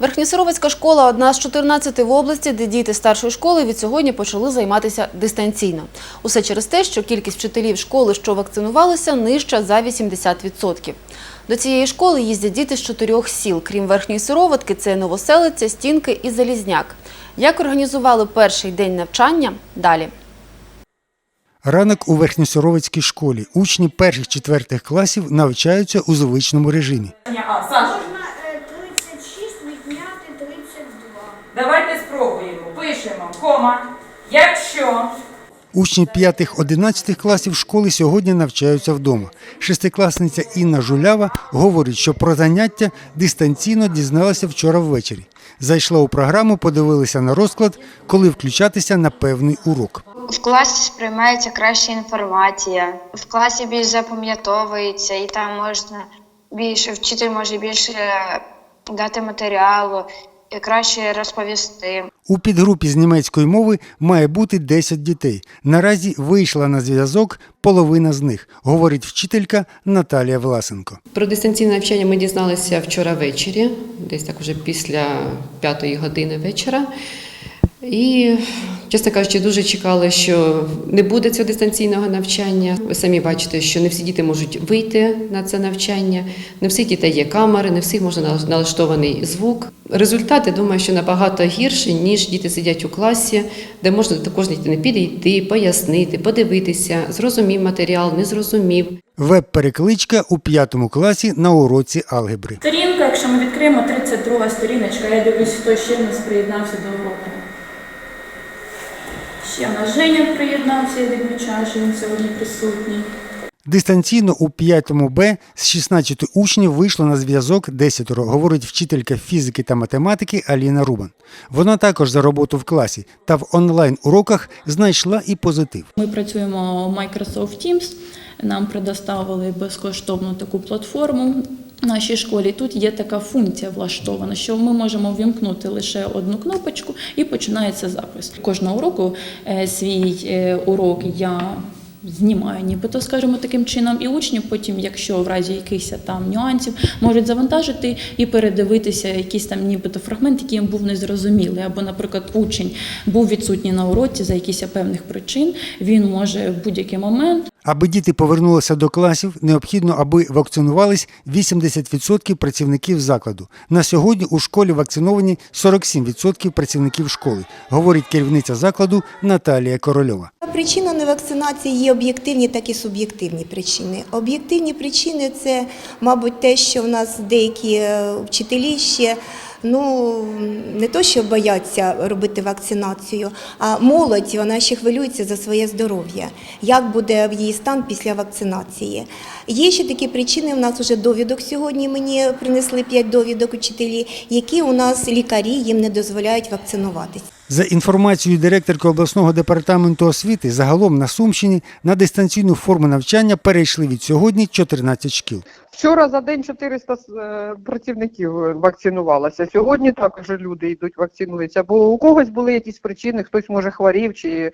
Верхньосировицька школа одна з 14 в області, де діти старшої школи від сьогодні почали займатися дистанційно. Усе через те, що кількість вчителів школи, що вакцинувалися, нижча за 80%. До цієї школи їздять діти з чотирьох сіл. Крім верхньої сироватки, це Новоселиця, Стінки і Залізняк. Як організували перший день навчання? Далі. Ранок у Верхньосоровицькій школі. Учні перших-четвертих класів навчаються у звичному режимі. А, Саша, Можна е, 36 відняти 32. Давайте спробуємо. Пишемо, кома, якщо. Учні 5-11 класів школи сьогодні навчаються вдома. Шестикласниця Інна Жулява говорить, що про заняття дистанційно дізналася вчора ввечері. Зайшла у програму, подивилася на розклад, коли включатися на певний урок. В класі сприймається краща інформація, в класі більш запам'ятовується, і там можна більше, вчитель може більше дати матеріалу, краще розповісти. У підгрупі з німецької мови має бути 10 дітей. Наразі вийшла на зв'язок половина з них, говорить вчителька Наталія Власенко. Про дистанційне навчання ми дізналися вчора ввечері, десь так уже після п'ятої години вечора. І, чесно кажучи, дуже чекали, що не буде цього дистанційного навчання. Ви самі бачите, що не всі діти можуть вийти на це навчання, не всіх дітей є камери, не всіх можна налаштований звук. Результати, думаю, що набагато гірші, ніж діти сидять у класі, де можна також дитини підійти, пояснити, подивитися, зрозумів матеріал, не зрозумів. Веб-перекличка у п'ятому класі на уроці алгебри. Сторінка, якщо ми відкриємо 32 сторіночка, я дивлюсь, хто ще в нас приєднався до уроку. Нас Женя приєднався, я відмічаю, що він сьогодні присутній. Дистанційно у 5 Б з 16 учнів вийшло на зв'язок 10, говорить вчителька фізики та математики Аліна Рубан. Вона також за роботу в класі та в онлайн-уроках знайшла і позитив. Ми працюємо в Microsoft Teams. Нам предоставили безкоштовну таку платформу нашій школі. Тут є така функція влаштована, що ми можемо ввімкнути лише одну кнопочку і починається запис. Кожного уроку е, свій е, урок я. Знімаю, нібито, скажімо, таким чином, і учні потім, якщо в разі якихось там нюансів, можуть завантажити і передивитися якийсь там нібито фрагмент, який їм був незрозумілий. Або, наприклад, учень був відсутній на уроці за якісь певних причин. Він може в будь-який момент Аби діти повернулися до класів, необхідно, аби вакцинувались 80% працівників закладу. На сьогодні у школі вакциновані 47% працівників школи, говорить керівниця закладу Наталія Корольова. Причина невакцинації є об'єктивні, так і суб'єктивні причини. Об'єктивні причини це, мабуть, те, що в нас деякі е, вчителі ще ну не то, що бояться робити вакцинацію, а молодь вона ще хвилюється за своє здоров'я. Як буде її стан після вакцинації? Є ще такі причини. У нас вже довідок сьогодні. Мені принесли 5 довідок учителі, які у нас лікарі їм не дозволяють вакцинуватися. За інформацією директорки обласного департаменту освіти, загалом на Сумщині на дистанційну форму навчання перейшли від сьогодні 14 шкіл. Вчора за день 400 е, працівників вакцинувалося. Сьогодні також люди йдуть вакцинуються. Бо у когось були якісь причини, хтось може хворів чи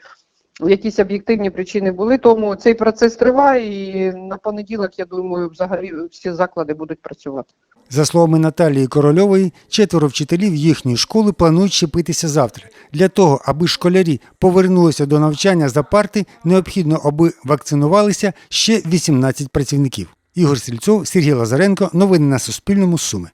якісь об'єктивні причини були. Тому цей процес триває і на понеділок, я думаю, взагалі всі заклади будуть працювати. За словами Наталії Корольової, четверо вчителів їхньої школи планують щепитися завтра. Для того, аби школярі повернулися до навчання за парти, необхідно, аби вакцинувалися ще 18 працівників. Ігор Сільцов, Сергій Лазаренко. Новини на Суспільному. Суми.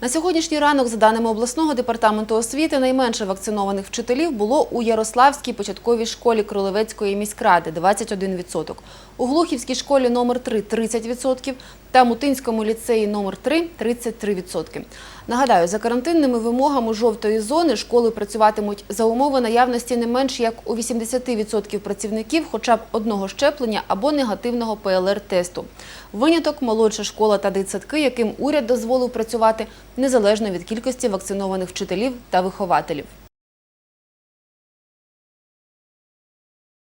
На сьогоднішній ранок, за даними обласного департаменту освіти, найменше вакцинованих вчителів було у Ярославській початковій школі Кролевецької міськради – 21%, у Глухівській школі номер 3 – 30% та Мутинському ліцеї номер 3 – 33%. Нагадаю, за карантинними вимогами жовтої зони школи працюватимуть за умови наявності не менш як у 80% працівників хоча б одного щеплення або негативного ПЛР-тесту. Виняток – молодша школа та дитсадки, яким уряд дозволив працювати незалежно від кількості вакцинованих вчителів та вихователів.